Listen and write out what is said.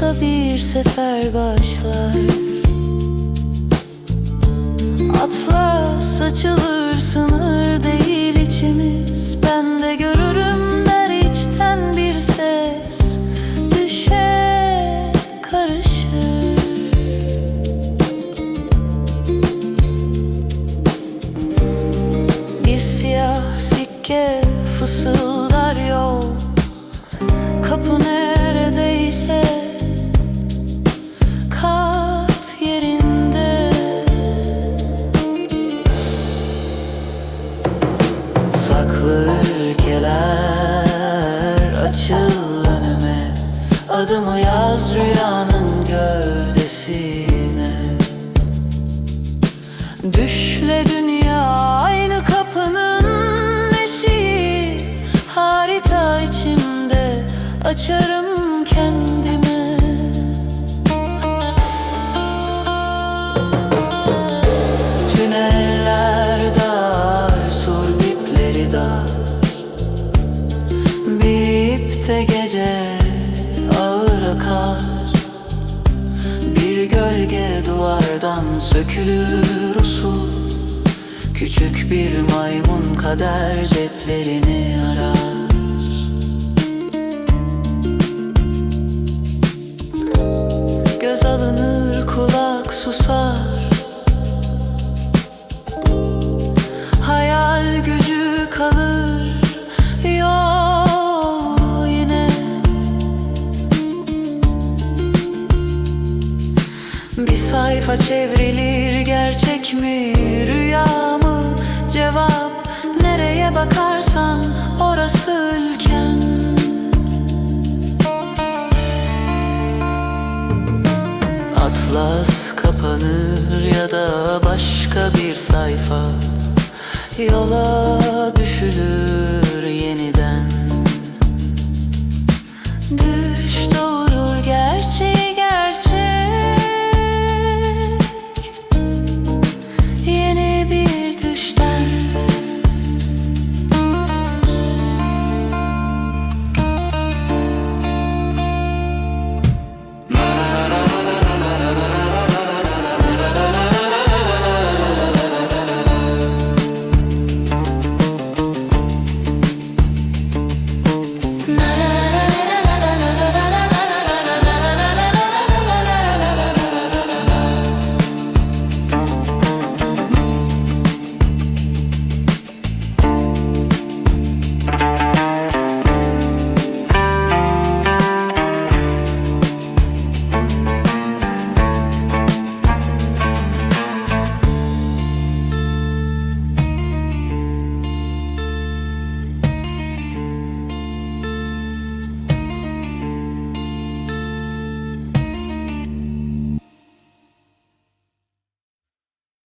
Da bir sefer başlar. Atlas açılır sınır Adımı yaz rüyanın gövdesine. Düşle dünya aynı kapının eşiği. Harita içimde açarım kendime Tüneller dar, sur dipleri dar. Bir ipte gece ağır akar Bir gölge duvardan sökülür usul Küçük bir maymun kader ceplerini arar. Göz alınır kulak susar Bir sayfa çevrilir gerçek mi rüya mı? Cevap Nereye bakarsan orası ülken. Atlas kapanır ya da başka bir sayfa. Yola düşülür yeniden. Düz